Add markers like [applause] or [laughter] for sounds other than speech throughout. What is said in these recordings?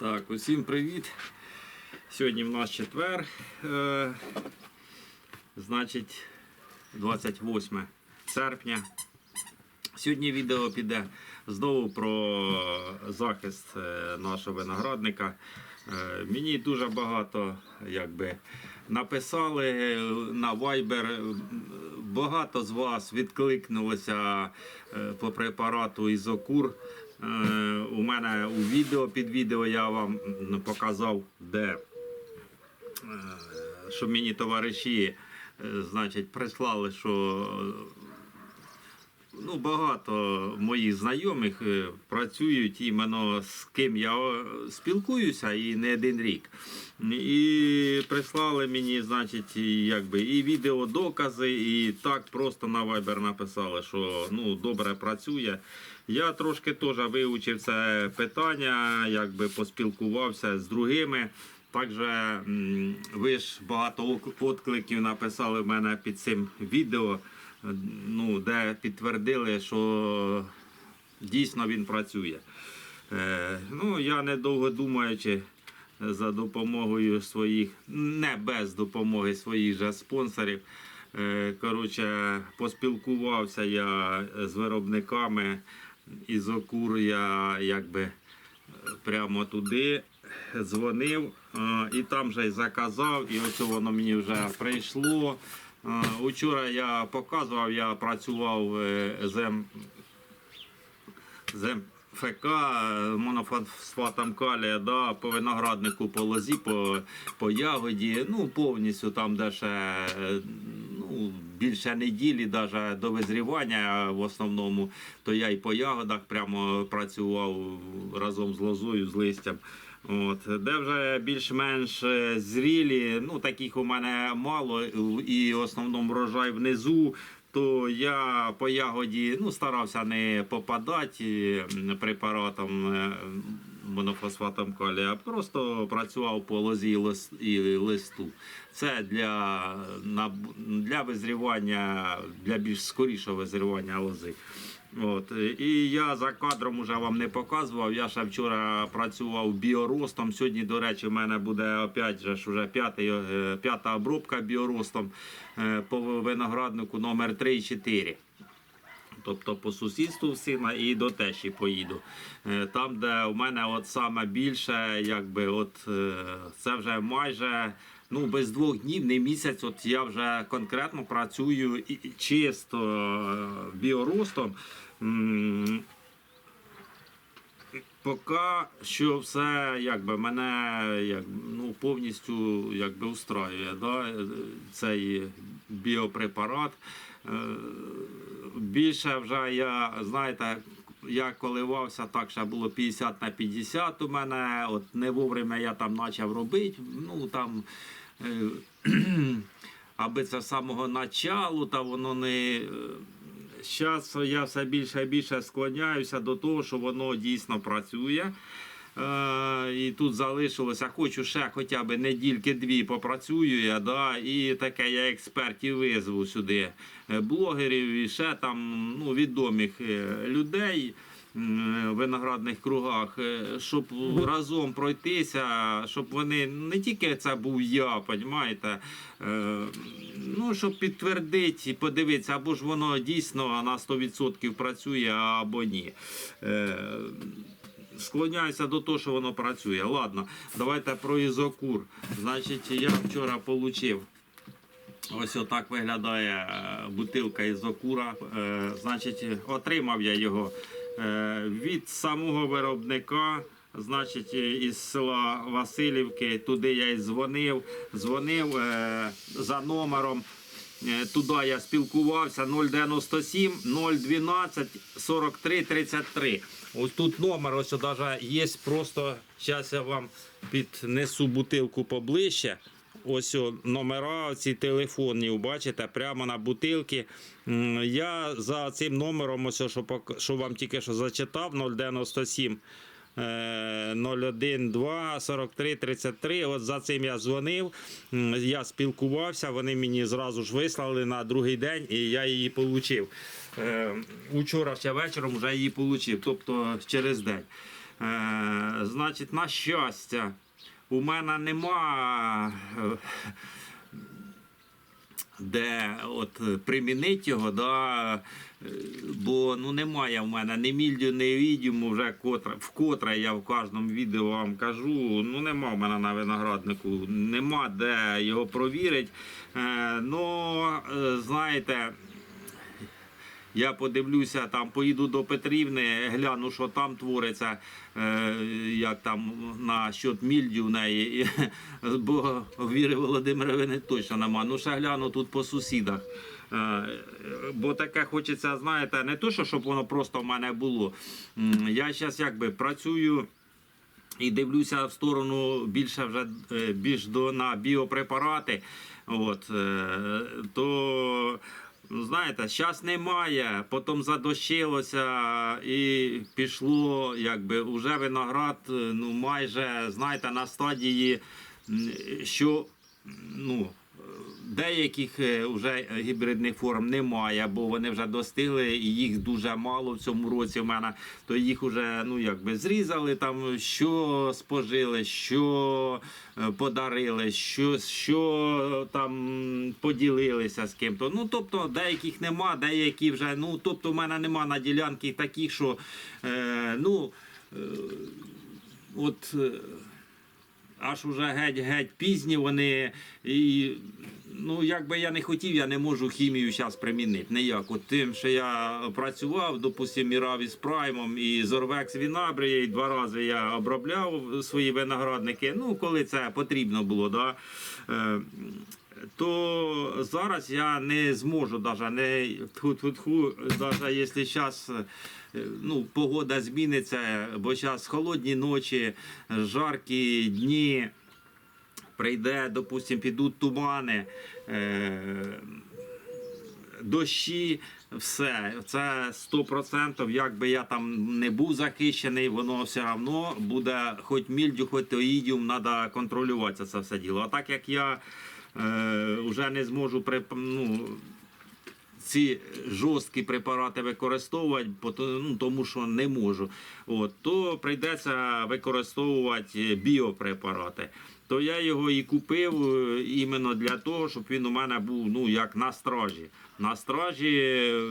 Так, усім привіт. Сьогодні в нас четвер. Е, значить, 28 серпня. Сьогодні відео піде знову про захист е, нашого виноградника. Е, Мені дуже багато якби, написали на Viber. Багато з вас відкликнулося е, по препарату Ізокур. Е, У мене у відео під відео я вам показав, де е, що мені товариші е, значить, прислали, що ну, багато моїх знайомих працюють іменно з ким я спілкуюся і не один рік. І прислали мені, значить, якби і відеодокази, і так просто на Viber написали, що ну, добре працює. Я трошки теж вивчив це питання, якби поспілкувався з другими. Також ви ж багато відкликів написали в мене під цим відео, ну, де підтвердили, що дійсно він працює. Е, ну, я недовго думаючи за допомогою своїх, не без допомоги своїх же спонсорів. е, Коротше, поспілкувався я з виробниками із Окур, я якби е, прямо туди дзвонив е, і там же й заказав, і ось воно мені вже прийшло. Е, Учора я показував, я працював з МФК, монофосфатом калія, да, по винограднику, по лозі, по, по ягоді, ну повністю там, де ще більше неділі, навіть до визрівання в основному, то я і по ягодах прямо працював разом з лозою, з листям. От, де вже більш-менш е, зрілі, ну таких у мене мало, і в основному врожай внизу, то я по ягоді ну, старався не попадати препаратом е, монофосфатом калія, а просто працював по лозі і листу. Це для, для визрівання, для більш скорішого визрівання лози. От. І я за кадром уже вам не показував. Я ще вчора працював біоростом. Сьогодні, до речі, в мене буде опять же п'ятий, е, п'ята обробка біоростом е, по винограднику номер 3 і 4. Тобто по сусідству в сина і до тещі поїду. Е, Там, де у мене от саме більше, якби от е, це вже майже ну, без двох днів, не місяць. От я вже конкретно працюю чисто е, біоростом. Поки що все якби мене як, ну, повністю якби устраює да, цей біопрепарат. Е, Більше вже я, знаєте, я коливався так, що було 50 на 50 у мене. От не вовремя я там почав робити. Ну там. е, [clears throat] Аби це з самого началу, та воно не. Зараз я все більше і більше склоняюся до того, що воно дійсно працює. Е, і тут залишилося, хочу ще хоча б недільки-дві попрацюю я, да, і таке я експертів визву сюди, е, блогерів і ще там ну, відомих е, людей в виноградних кругах, щоб разом пройтися, щоб вони не тільки це був я, розумієте, ну, щоб підтвердити і подивитися, або ж воно дійсно на 100% працює, або ні. Склоняюся до того, що воно працює. Ладно, давайте про ізокур. Значить, я вчора отримав. Ось отак виглядає е, бутилка ізокура. Е, Значить, отримав я його е, від самого виробника. Значить, із села Васильівки. Туди я й дзвонив. Дзвонив за номером. Туди я спілкувався 097 012 43 33. Ось тут номер, ось навіть є просто. Зараз я вам піднесу бутилку поближче. Ось о, номера, ці телефонні, бачите, прямо на бутилки. Я за цим номером, ось, що, пок- що вам тільки що зачитав, 097 е, 01 2 43 33. От за цим я дзвонив. Я спілкувався, вони мені зразу ж вислали на другий день, і я її отримав. Учора ще вечором вже її отримав, тобто через день. Е, значить, на щастя, у мене нема. е, де от е, примінити його, да, е, бо ну, немає в мене ні мільдю, ні відьому, вже котре, вкотре я в кожному відео вам кажу, ну нема в мене на винограднику, нема де його провірити. Е, ну, е, знаєте, я подивлюся, там поїду до Петрівни, гляну, що там твориться, е, як там на щот мільдю в неї. [laughs] Бо Віри Володимировини точно нема. Ну, ще гляну тут по сусідах. Е, Бо таке хочеться, знаєте, не то, що щоб воно просто в мене було. Я зараз якби працюю. І дивлюся в сторону більше вже е, більш до на біопрепарати. От, е, то ну, знаєте, зараз немає, потім задощилося і пішло, якби вже виноград, е, ну майже знаєте, на стадії, що ну. Деяких вже гібридних форм немає, бо вони вже достигли, і їх дуже мало в цьому році в мене. То їх вже ну якби зрізали там, що спожили, що е, подарили, що, що там поділилися з ким-то. Ну тобто деяких нема, деякі вже. Ну тобто, в мене нема на ділянки таких, що е, ну. Е, от. Е, аж уже геть-геть пізні вони. І, ну, як би я не хотів, я не можу хімію зараз примінити. Ніяк. От тим, що я працював, допустимо, і Раві з Праймом, і Зорвекс Вінабрія, і два рази я обробляв свої виноградники. Ну, коли це потрібно було, да. Е, то зараз я не зможу даже не тху-тху-тху, даже якщо зараз ну, погода зміниться, бо зараз холодні ночі, жаркі дні, прийде, допустим, підуть тумани. Е- дощі, все. Це 100%, як би я там не був захищений, воно все одно буде хоч мільдю, хоч тоїдіум, треба контролювати це все діло. А так як я е, вже не зможу ну, ці жорсткі препарати використовувати, ну, тому що не можу. От, то прийдеться використовувати біопрепарати. То я його і купив е, іменно для того, щоб він у мене був ну, як на стражі. На стражі е,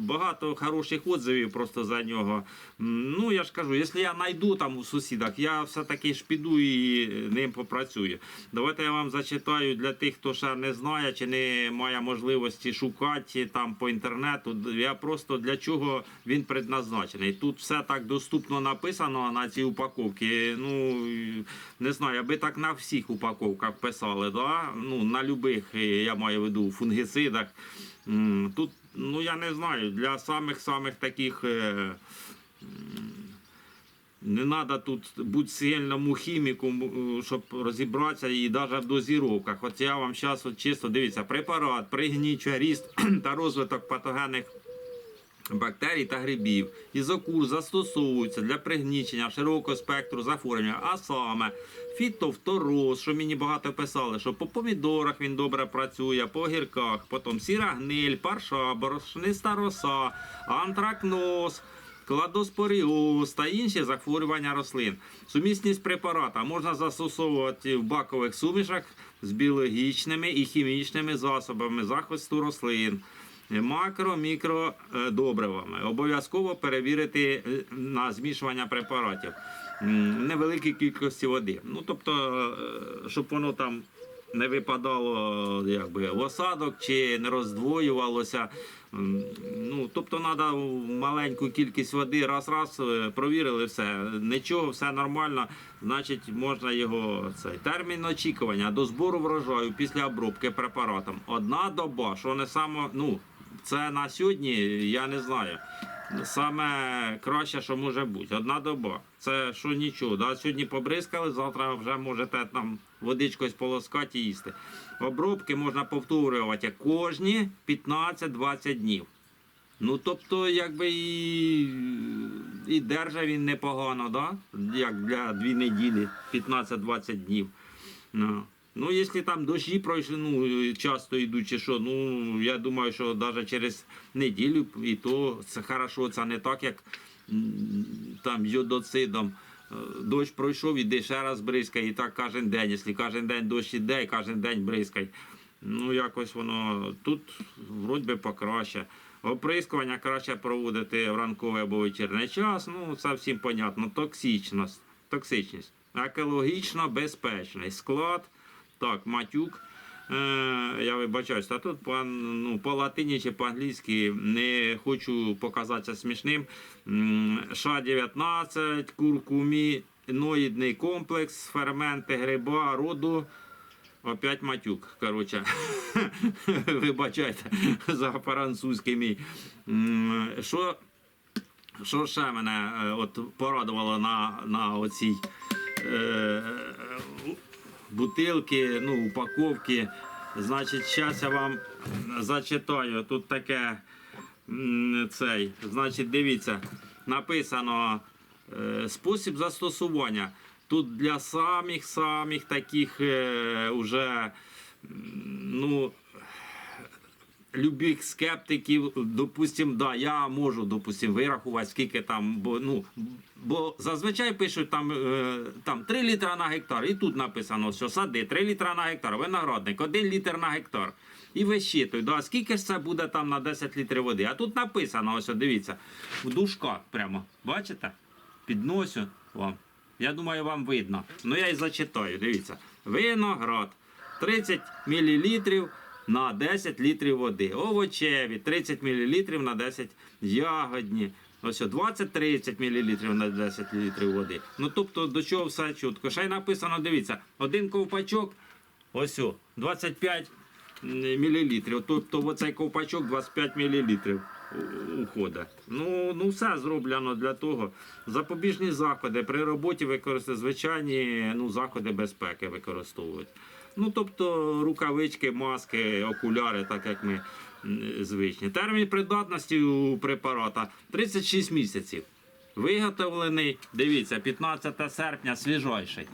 багато хороших отзивів просто за нього. Ну, я ж кажу, якщо я знайду там у сусідах, я все-таки ж піду і ним попрацюю. Давайте я вам зачитаю для тих, хто ще не знає чи не має можливості шукати там по інтернету. Я просто для чого він предназначений. Тут все так доступно написано на цій упаковці. Ну не знаю, аби так на всіх упаковках писали, да? ну на любих, я маю в виду, фунгіцидах. Тут, ну я не знаю, для самих-самих таких. е, не треба тут бути сильному хіміком, е, щоб розібратися і навіть в дозіровках. От я вам зараз чисто дивіться, препарат пригнічує ріст [clears throat] та розвиток патогенних бактерій та грибів. Ізокур застосовується для пригнічення широкого спектру захворювання, а саме фітофтороз, що мені багато писали, що по помідорах він добре працює, по огірках, потім сіра гниль, парша, борошниста роса, антракноз. Кладоспоріоз та інші захворювання рослин. Сумісність препарата можна застосовувати в бакових сумішах з біологічними і хімічними засобами захисту рослин, макро мікро е, добривами. Обов'язково перевірити е, на змішування препаратів невеликій кількості води. Ну тобто, е, щоб воно там не випадало якби, в осадок чи не роздвоювалося. Ну, тобто треба маленьку кількість води, раз-раз е, провірили все. Нічого, все нормально. Значить, можна його цей термін очікування до збору врожаю після обробки препаратом. Одна доба, що не саме, ну, це на сьогодні, я не знаю. Саме краще, що може бути. Одна доба. Це що нічого. Да? Сьогодні побризкали, завтра вже можете там водичкою сполоскати і їсти. Обробки можна повторювати кожні 15-20 днів. Ну, тобто, якби і, і держа він непогано, да? як для дві неділі, 15-20 днів. Ну. Ну, якщо там дощі пройшли, ну часто йдуть чи що, ну я думаю, що навіть через неділю і то це хорошо, це не так, як там йодоцидом. Е, Дощ пройшов, іди ще раз бризкай, і так кожен день. Якщо кожен день дощ іде, і кожен день бризкай. Ну, якось воно тут вроді би покраще. Оприскування краще проводити в ранковий або вечірній час. Ну, це всім понятно. Токсичність. Токсичність. Екологічно безпечний склад. Так, матюк. Е, я вибачаюсь, а тут по, ну, по латині чи по-англійськи не хочу показатися смішним. ША-19, куркуміноїдний комплекс, ферменти гриба, роду. Опять матюк, короче. [laughs] Вибачайте за французький мій. Що, що ще мене е, от порадувало на, на оцій е, бутилки, ну, упаковки. Значить, зараз я вам зачитаю. Тут таке цей. Значить, дивіться, написано е, спосіб застосування. Тут для самих самих таких е, уже ну, любих скептиків, допустим, да, я можу, допустим, вирахувати, скільки там, бо, ну, бо зазвичай пишуть там, е, там 3 літра на гектар, і тут написано, що сади 3 літра на гектар, виноградник 1 літр на гектар. І вищитують, да, скільки ж це буде там на 10 літрів води. А тут написано, ось дивіться, в дужках прямо, бачите? Підносю вам. Я думаю, вам видно. Ну я і зачитаю, дивіться. Виноград 30 мл на 10 літрів води. Овочеві 30 мл на 10 ягодні. Ось 20-30 мл на 10 літрів води. Ну тобто до чого все чутко. Ще й написано, дивіться, один ковпачок, ось о, 25 мл. Тобто в оцей ковпачок 25 мл уходить. Ну, ну все зроблено для того. Запобіжні заходи при роботі використовують звичайні ну, заходи безпеки використовують. Ну, тобто рукавички, маски, окуляри, так як ми звичні. Термін придатності у препарата 36 місяців. Виготовлений, дивіться, 15 серпня, свіжайший.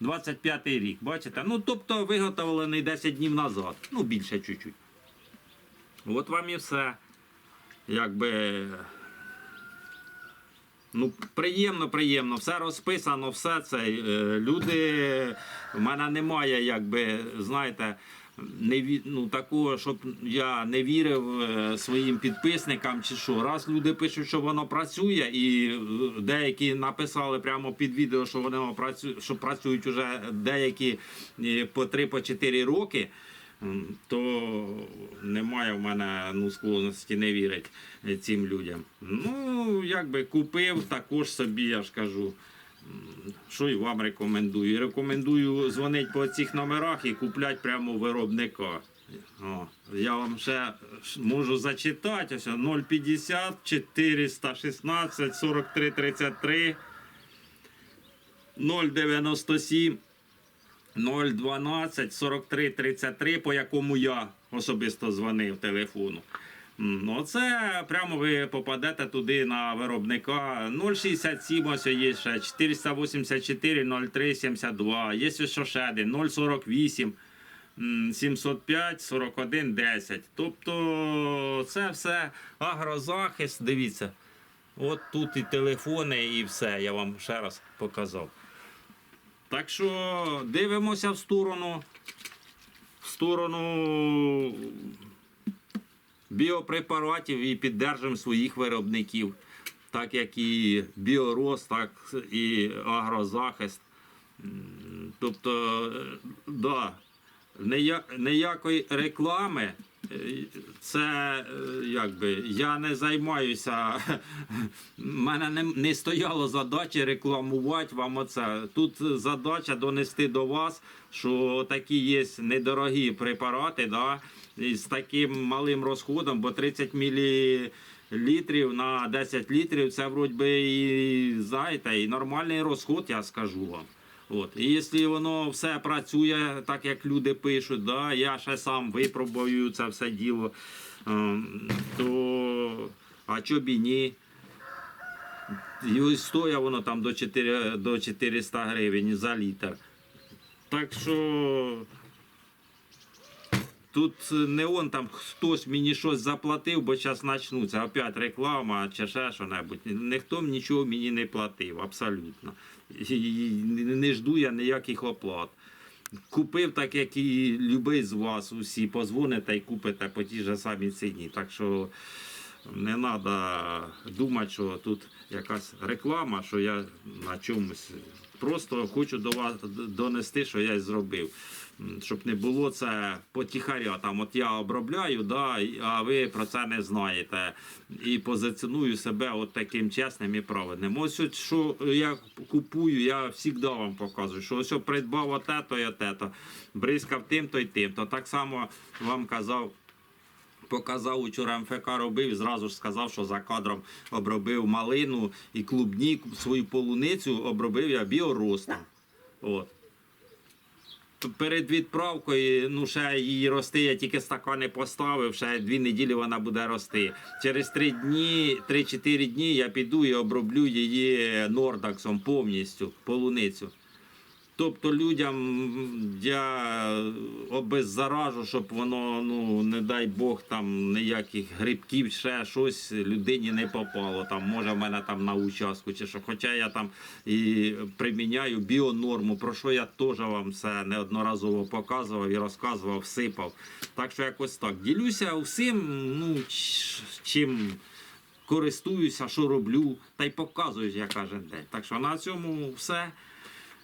25 рік, бачите? Ну, тобто виготовлений 10 днів назад. Ну, більше чуть-чуть. От вам і все. Якби. Ну, приємно, приємно, все розписано, все це. Е, Люди, в мене немає, якби, знаєте, не, ну, такого, щоб я не вірив е, своїм підписникам чи що. Раз люди пишуть, що воно працює, і е, деякі написали прямо під відео, що воно працює, що працюють уже деякі по 3-4 роки. То немає в мене ну, склонності не вірити е, цим людям. Ну, якби купив також собі, я ж кажу. Що і вам рекомендую. Рекомендую дзвонити по цих номерах і купляти прямо виробника. О, я вам ще можу зачитати. Ось 050 416 43 33 097 012 43 33, по якому я особисто дзвонив телефону. Ну, це прямо ви попадете туди на виробника 067, ось є ще 484 03 72, є ось ще один 048 м, 705 41 10. Тобто це все агрозахист, дивіться. От тут і телефони, і все, я вам ще раз показав. Так що дивимося в сторону, в сторону біопрепаратів і піддержимо своїх виробників, так як і біорост, так і агрозахист. Тобто, е, да, ніякої реклами. Це е, якби я не займаюся. в [laughs] мене не, не стояло задачі рекламувати вам оце. Тут задача донести до вас, що такі є недорогі препарати, да, з таким малим розходом, бо 30 мл на 10 літрів це вроді і знаєте, і нормальний розход, я скажу вам. От. І якщо воно все працює так, як люди пишуть, да, я ще сам випробую це все діло, ем, то а чо б і ні? І стоя воно там до 4, до 400 гривень за літр. Так що Тут не он там хтось мені щось заплатив, бо зараз почнуться опять реклама чи ще що-небудь. Ніхто нічого мені не платив, абсолютно. Не жду я ніяких оплат. Купив так, як і любий з вас, усі позвоните і купите по тій же самій ціні. Так що не треба думати, що тут якась реклама, що я на чомусь. Просто хочу до вас донести, що я зробив. Щоб не було це потіхаря. Там от я обробляю, да, а ви про це не знаєте. І позиціоную себе от таким чесним і праведним. Ось от що я купую, я завжди вам показую, що ось придбав оте, то і оте, то бризкав тим, то й тим. То так само вам казав показав учора МФК робив, зразу ж сказав, що за кадром обробив малину і клубнік, свою полуницю обробив я біоростом. От. Перед відправкою, ну ще її рости, я тільки стакани поставив, ще дві неділі вона буде рости. Через три дні, 3-4 дні я піду і оброблю її нордаксом повністю, полуницю. Тобто людям я обеззаражу, щоб воно, ну не дай Бог, там ніяких грибків, ще щось людині не попало. Там може в мене там на участку чи що. Хоча я там і приміняю біонорму, про що я теж вам все неодноразово показував і розказував, всипав. Так що якось так. Ділюся всім, ну чим користуюся, що роблю, та й показую я кожен день. Так що на цьому все.